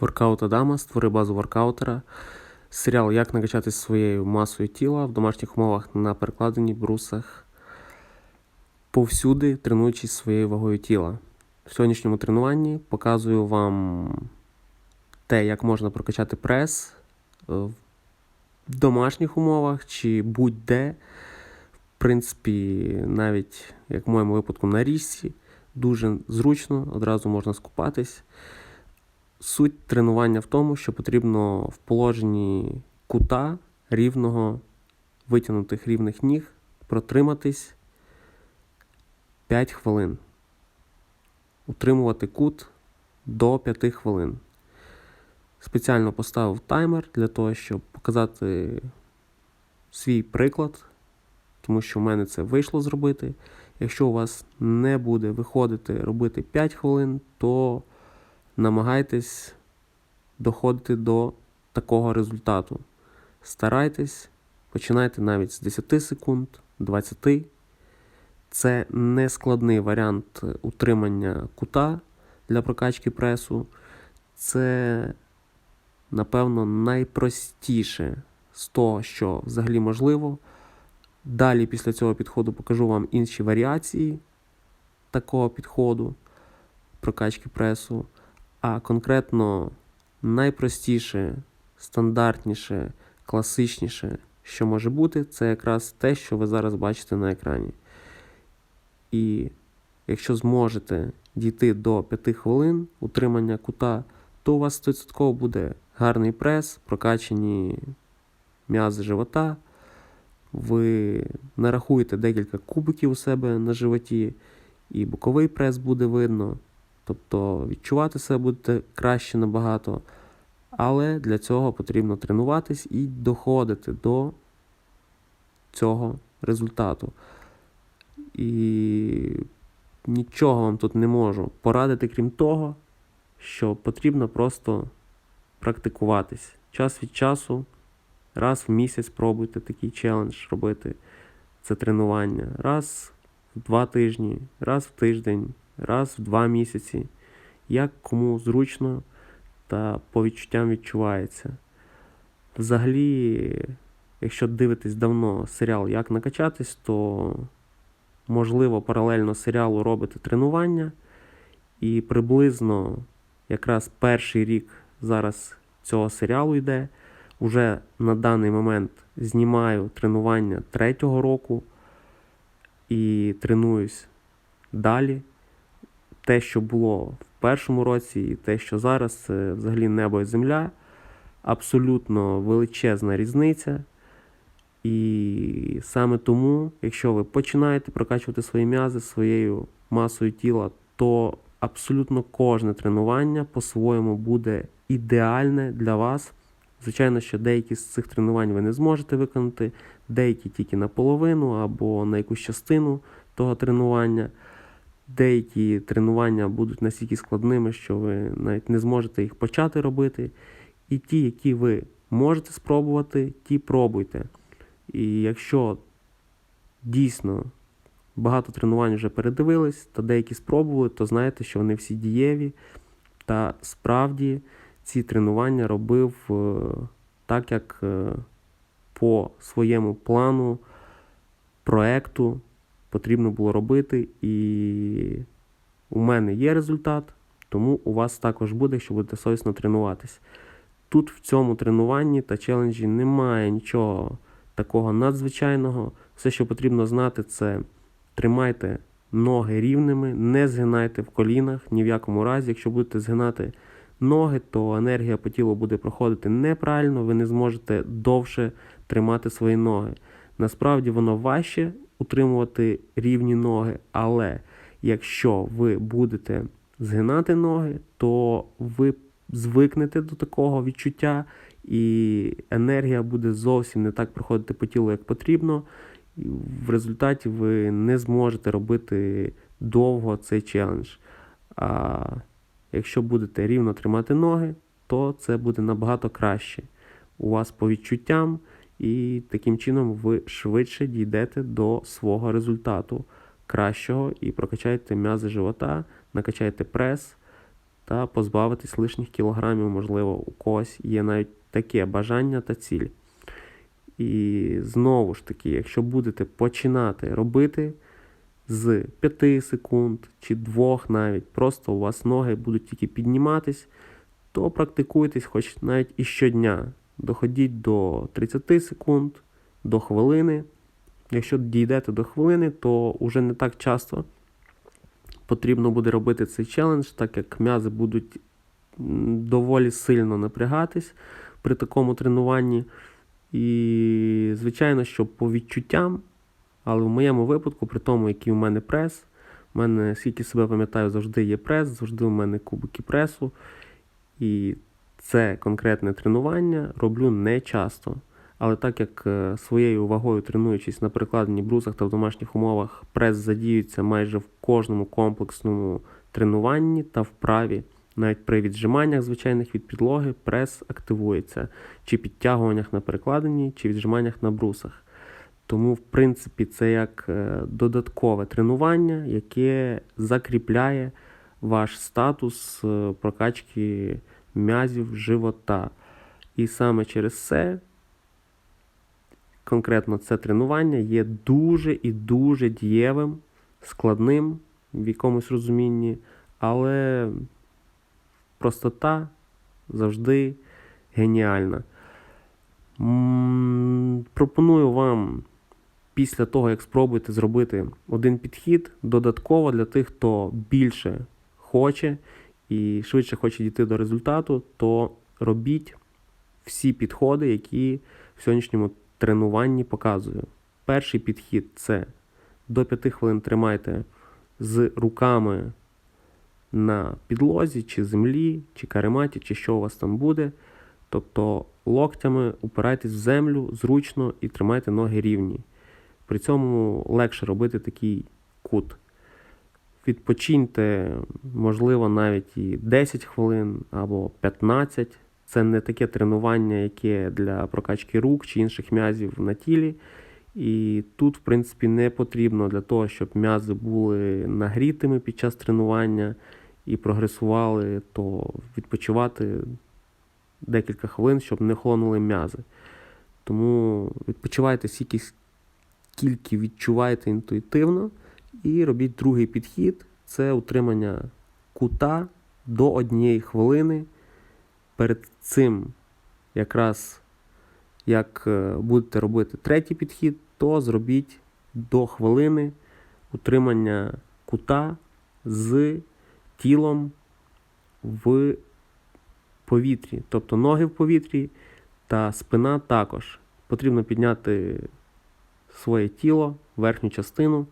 Воркаут Адама, створи базу воркаутера. Серіал Як накачати своєю масою тіла в домашніх умовах на перекладенні брусах повсюди, тренуючись своєю вагою тіла. В сьогоднішньому тренуванні показую вам те, як можна прокачати прес е, в домашніх умовах чи будь-де. В принципі, навіть як в моєму випадку на річці, дуже зручно, одразу можна скупатись. Суть тренування в тому, що потрібно в положенні кута рівного, витягнутих рівних ніг, протриматись 5 хвилин. Утримувати кут до 5 хвилин. Спеціально поставив таймер для того, щоб показати свій приклад, тому що в мене це вийшло зробити. Якщо у вас не буде виходити робити 5 хвилин, то намагайтесь доходити до такого результату. Старайтесь, починайте навіть з 10 секунд, 20. Це не складний варіант утримання кута для прокачки пресу. Це, напевно, найпростіше з того, що взагалі можливо. Далі після цього підходу покажу вам інші варіації такого підходу прокачки пресу. А конкретно найпростіше, стандартніше, класичніше, що може бути, це якраз те, що ви зараз бачите на екрані. І якщо зможете дійти до 5 хвилин утримання кута, то у вас 100% буде гарний прес, прокачані м'язи живота. Ви нарахуєте декілька кубиків у себе на животі, і боковий прес буде видно. Тобто відчувати себе будете краще набагато. Але для цього потрібно тренуватись і доходити до цього результату. І нічого вам тут не можу порадити, крім того, що потрібно просто практикуватись. Час від часу, раз в місяць пробуйте такий челендж робити це тренування. Раз в два тижні, раз в тиждень раз в два місяці, як кому зручно та по відчуттям відчувається. Взагалі, якщо дивитесь давно серіал Як накачатись, то можливо паралельно серіалу робити тренування. І приблизно якраз перший рік зараз цього серіалу йде. Уже на даний момент знімаю тренування третього року і тренуюсь далі те, що було в першому році, і те, що зараз, це взагалі небо і земля. Абсолютно величезна різниця. І саме тому, якщо ви починаєте прокачувати свої м'язи своєю масою тіла, то абсолютно кожне тренування по-своєму буде ідеальне для вас. Звичайно, що деякі з цих тренувань ви не зможете виконати, деякі тільки наполовину або на якусь частину того тренування деякі тренування будуть настільки складними, що ви навіть не зможете їх почати робити. І ті, які ви можете спробувати, ті пробуйте. І якщо дійсно багато тренувань вже передивились, та деякі спробували, то знаєте, що вони всі дієві. Та справді ці тренування робив е, так, як е, по своєму плану проекту потрібно було робити, і у мене є результат, тому у вас також буде, що будете совісно тренуватись. Тут в цьому тренуванні та челенджі немає нічого такого надзвичайного. Все, що потрібно знати, це тримайте ноги рівними, не згинайте в колінах ні в якому разі. Якщо будете згинати ноги, то енергія по тілу буде проходити неправильно, ви не зможете довше тримати свої ноги. Насправді воно важче утримувати рівні ноги, але якщо ви будете згинати ноги, то ви звикнете до такого відчуття, і енергія буде зовсім не так проходити по тілу, як потрібно. В результаті ви не зможете робити довго цей челендж. А якщо будете рівно тримати ноги, то це буде набагато краще. У вас по відчуттям і таким чином ви швидше дійдете до свого результату кращого і прокачаєте м'язи живота, накачаєте прес та позбавитись лишніх кілограмів, можливо, у когось є навіть таке бажання та ціль. І знову ж таки, якщо будете починати робити з 5 секунд чи 2 навіть, просто у вас ноги будуть тільки підніматись, то практикуйтесь хоч навіть і щодня. Доходіть до 30 секунд, до хвилини. Якщо дійдете до хвилини, то вже не так часто потрібно буде робити цей челендж, так як м'язи будуть доволі сильно напрягатись при такому тренуванні. І, звичайно, що по відчуттям, але в моєму випадку, при тому, який у мене прес, у мене, скільки себе пам'ятаю, завжди є прес, завжди у мене кубики пресу. І це конкретне тренування роблю не часто. Але так як е, своєю вагою тренуючись на перекладенні брусах та в домашніх умовах, прес задіюється майже в кожному комплексному тренуванні та вправі. Навіть при віджиманнях звичайних від підлоги прес активується, чи підтягуваннях на перекладенні, чи віджиманнях на брусах. Тому, в принципі, це як е, додаткове тренування, яке закріпляє ваш статус е, прокачки м'язів живота. І саме через це, конкретно це тренування є дуже і дуже дієвим, складним в якомусь розумінні, але простота завжди геніальна. Пропоную вам після того, як спробуєте зробити один підхід, додатково для тих, хто більше хоче і швидше хоче дійти до результату, то робіть всі підходи, які в сьогоднішньому тренуванні показую. Перший підхід це до 5 хвилин тримайте з руками на підлозі, чи землі, чи карематі, чи що у вас там буде. Тобто локтями упирайтесь в землю зручно і тримайте ноги рівні. При цьому легше робити такий кут. Відпочиньте, можливо, навіть і 10 хвилин або 15. Це не таке тренування, яке для прокачки рук чи інших м'язів на тілі. І тут, в принципі, не потрібно для того, щоб м'язи були нагрітими під час тренування і прогресували, то відпочивати декілька хвилин, щоб не холонули м'язи. Тому відпочивайте стільки, скільки відчуваєте інтуїтивно, і робіть другий підхід це утримання кута до однієї хвилини. Перед цим, якраз як е, будете робити третій підхід, то зробіть до хвилини утримання кута з тілом в повітрі, тобто ноги в повітрі та спина також. Потрібно підняти своє тіло, верхню частину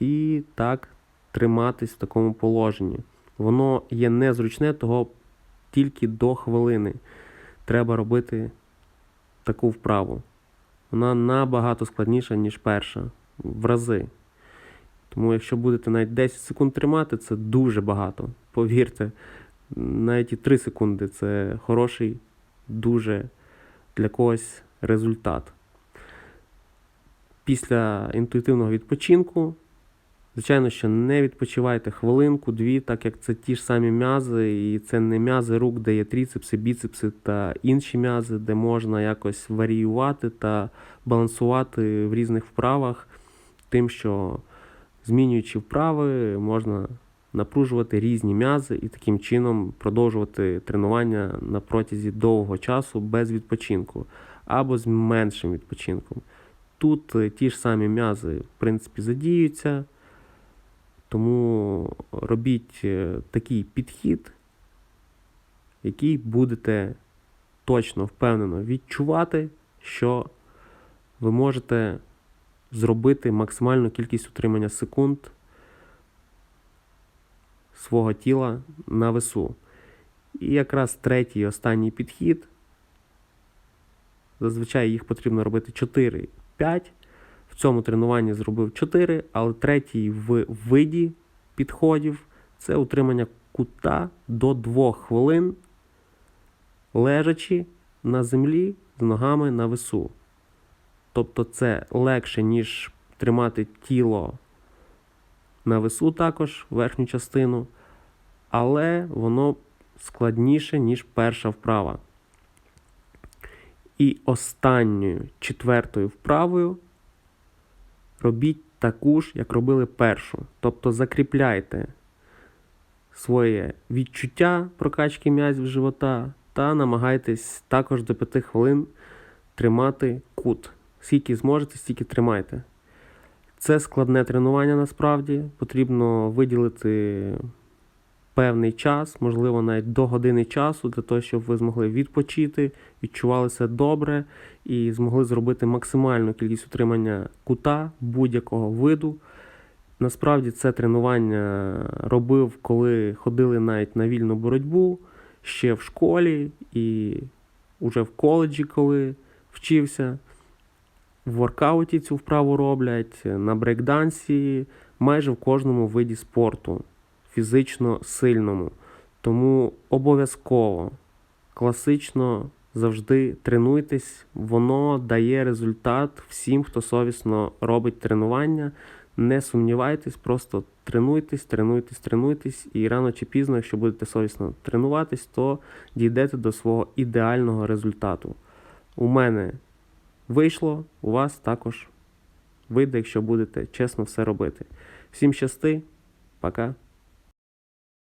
і так триматись в такому положенні. Воно є незручне, того тільки до хвилини треба робити таку вправу. Вона набагато складніша, ніж перша, в рази. Тому, якщо будете навіть 10 секунд тримати, це дуже багато. Повірте, навіть і 3 секунди це хороший, дуже для когось результат. Після інтуїтивного відпочинку, звичайно, що не відпочивайте хвилинку, дві, так як це ті ж самі м'язи, і це не м'язи рук, де є тріцепси, біцепси та інші м'язи, де можна якось варіювати та балансувати в різних вправах, тим, що змінюючи вправи, можна напружувати різні м'язи і таким чином продовжувати тренування на протязі довгого часу без відпочинку або з меншим відпочинком. Тут е, ті ж самі м'язи, в принципі, задіються, тому робіть е, такий підхід, який будете точно впевнено відчувати, що ви можете зробити максимальну кількість утримання секунд свого тіла на весу. І якраз третій і останній підхід. Зазвичай їх потрібно робити 4-5. В цьому тренуванні зробив 4, але третій в виді підходів це утримання кута до 2 хвилин, лежачи на землі з ногами на весу. Тобто це легше, ніж тримати тіло на весу також, верхню частину. але воно складніше, ніж перша вправа. І останньою четвертою вправою робіть таку ж, як робили першу. Тобто закріпляйте своє відчуття прокачки м'язів живота та намагайтесь також до 5 хвилин тримати кут. Скільки зможете, стільки тримайте. Це складне тренування насправді. Потрібно виділити певний час, можливо, навіть до години часу, для того, щоб ви змогли відпочити, відчувалися добре і змогли зробити максимальну кількість утримання кута будь-якого виду. Насправді це тренування робив, коли ходили навіть на вільну боротьбу ще в школі і уже в коледжі, коли вчився. В воркауті цю вправу роблять, на брейкдансі, майже в кожному виді спорту, фізично сильному. Тому обов'язково класично завжди тренуйтесь, воно дає результат всім, хто совісно робить тренування. Не сумнівайтесь, просто тренуйтесь, тренуйтесь, тренуйтесь, і рано чи пізно, якщо будете совісно тренуватись, то дійдете до свого ідеального результату. У мене вийшло, у вас також вийде, якщо будете чесно все робити. Всім щасти, пока.